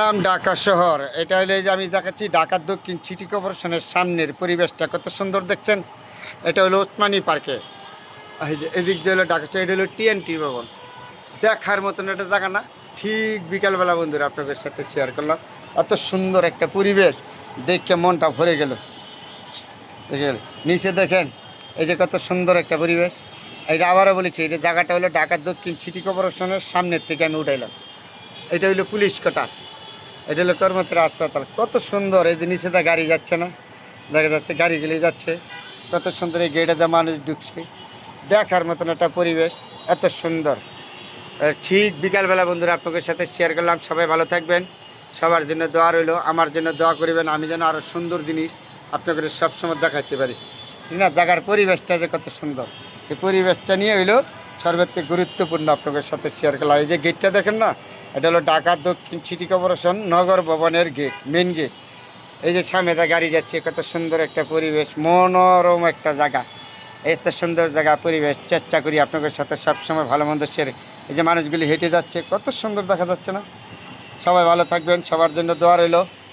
নাম ঢাকা শহর। এটা হলো যে আমি দেখাচ্ছি ঢাকার দক্ষিণ সিটি কর্পোরেশনের সামনের পরিবেশটা কত সুন্দর দেখছেন। এটা হলো ওসমানী পার্কে। এদিক দিয়ে হলো ঢাকা শহর, এটা হলো টিএনটি ভবন। দেখার মতন একটা জায়গা না ঠিক বিকালবেলা বন্ধুরা আপনাদের সাথে শেয়ার করলাম। এত সুন্দর একটা পরিবেশ দেখে মনটা ভরে গেল। দেখেন নিচে দেখেন এই যে কত সুন্দর একটা পরিবেশ। এটা আবারও বলেছি এটা জায়গাটা হলো ঢাকার দক্ষিণ সিটি কর্পোরেশনের সামনের থেকে আমি উঠাইলাম। এটা হলো পুলিশ কোটার। এটা হলো কর্মচারী হাসপাতাল। কত সুন্দর এই যে নিচে গাড়ি যাচ্ছে না? দেখা যাচ্ছে গাড়ি গেলে যাচ্ছে। কত সুন্দর এই গেটে যা মানুষ ঢুকছে। দেখার মতন একটা পরিবেশ। এত সুন্দর। ঠিক বিকালবেলা বন্ধুরা আপনাদের সাথে শেয়ার করলাম। সবাই ভালো থাকবেন। সবার জন্য দোয়া রইল। আমার জন্য দোয়া করবেন। আমি যেন আরও সুন্দর জিনিস আপনাদের সবসময় দেখাতে পারি। ঠিক না জায়গার পরিবেশটা যে কত সুন্দর। এই পরিবেশটা নিয়ে হইল সর্বাধিক গুরুত্বপূর্ণ আপনাদের সাথে শেয়ার করলাম। এই যে গেটটা দেখেন না? এটা হলো ঢাকা দক্ষিণ সিটি কর্পোরেশন নগর ভবনের গেট মেন গেট এই যে সামেদা গাড়ি যাচ্ছে, কত সুন্দর একটা পরিবেশ, মনোরম একটা জায়গা। এত সুন্দর জায়গা, পরিবেশ, চেষ্টা করি আপনাদের সাথে সবসময় ভালো মন্দ সেরে এই যে মানুষগুলি হেঁটে যাচ্ছে, কত সুন্দর দেখা যাচ্ছে না? সবাই ভালো থাকবেন, সবার জন্য দোয়া রইল।